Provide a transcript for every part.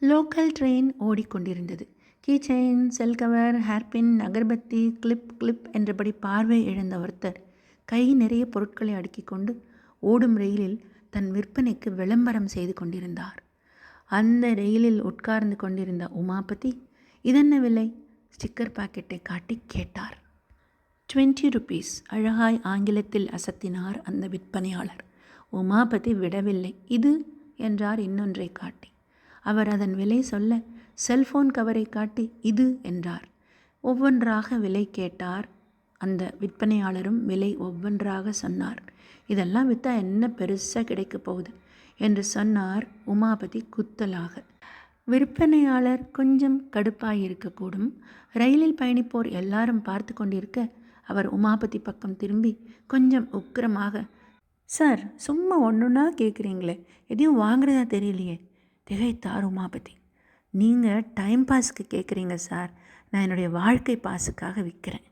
Local train ஓடிக்கொண்டிருந்தது. Keychain chain cell cover hairpin agarbatti clip clip என்றபடி பார்வை இழந்த ஒருத்தர் கை நிறைய பொருட்களை அடுக்கி கொண்டு ஓடும் ரயிலில் தன் விற்பனைக்கு விளம்பரம் செய்து கொண்டிருந்தார். அந்த ரயிலில் உட்கார்ந்து கொண்டிருந்த உமாபதி இதென்ன விலை ஸ்டிக்கர் பாக்கெட்டை காட்டி கேட்டார். Twenty rupees. அழகாய் ஆங்கிலத்தில் அசத்தினார் அந்த விற்பனையாளர். உமாபதி விடவில்லை. இது? என்றார் இன்னொன்றை காட்டி. அவர் அதன் விலை சொல்ல செல்போன் கவரை காட்டி இது என்றார். ஒவ்வொன்றாக விலை கேட்டார். அந்த விற்பனையாளரும் விலை ஒவ்வொன்றாக சொன்னார். இதெல்லாம் விற்றா என்ன பெருசாக கிடைக்க போகுது? என்று சொன்னார் உமாபதி குத்தலாக. விற்பனையாளர் கொஞ்சம் கடுப்பாயிருக்கக்கூடும். ரயிலில் பயணிப்போர் எல்லாரும் பார்த்து கொண்டிருக்க அவர் உமாபதி பக்கம் திரும்பி கொஞ்சம் உக்கிரமாக சார் சும்மா ஒன்றுன்னா கேட்குறீங்களே எதையும் வாங்குறதா தெரியலையே திகைத்தார் உமாபதி நீங்கள் டைம் பாஸ்க்கு கேட்குறீங்க சார் நான் என்னுடைய வாழ்க்கை பாஸுக்காக விற்கிறேன்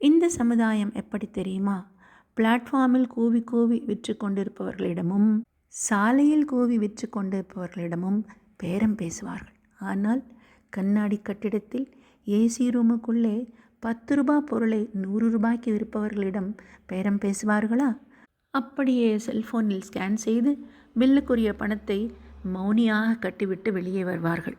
இந்த சமுதாயம் எப்படி தெரியுமா? பிளாட்ஃபார்மில் கூவி கூவி விற்று கொண்டிருப்பவர்களிடமும் சாலையில் கூவி விற்று கொண்டிருப்பவர்களிடமும் பேரம் பேசுவார்கள். ஆனால் கண்ணாடி கட்டிடத்தில் ஏசி ரூமுக்குள்ளே பத்து ரூபா பொருளை நூறு ரூபாய்க்கு விற்பவர்களிடம் பேரம் பேசுவார்களா? அப்படியே செல்ஃபோனில் ஸ்கேன் செய்து பில்லுக்குரிய பணத்தை மௌனியாக கட்டிவிட்டு வெளியே வருவார்கள்.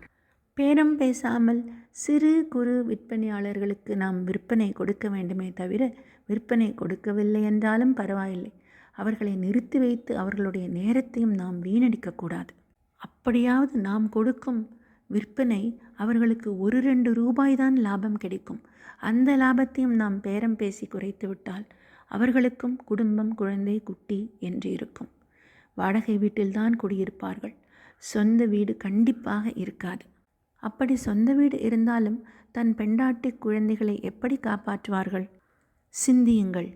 பேரம் பேசாமல் சிறு குறு விற்பனையாளர்களுக்கு நாம் விற்பனை கொடுக்க வேண்டுமே தவிர விற்பனை கொடுக்கவில்லை என்றாலும் பரவாயில்லை. அவர்களை நிறுத்தி வைத்து அவர்களுடைய நேரத்தையும் நாம் வீணடிக்கக்கூடாது அப்படியாவது நாம் கொடுக்கும் விற்பனை அவர்களுக்கு ஒரு ரெண்டு ரூபாய் தான் லாபம் கிடைக்கும். அந்த லாபத்தையும் நாம் பேரம் பேசி குறைத்து விட்டால் அவர்களுக்கும் குடும்பம் குழந்தை குட்டி என்று இருக்கும். வாடகை வீட்டில்தான் குடியிருப்பார்கள். சொந்த வீடு கண்டிப்பாக இருக்காது. அப்படி சொந்த வீடு இருந்தாலும் தன் பெண்டாட்டி குழந்தைகளை எப்படி காப்பாற்றுவார்கள்? சிந்தியுங்கள்.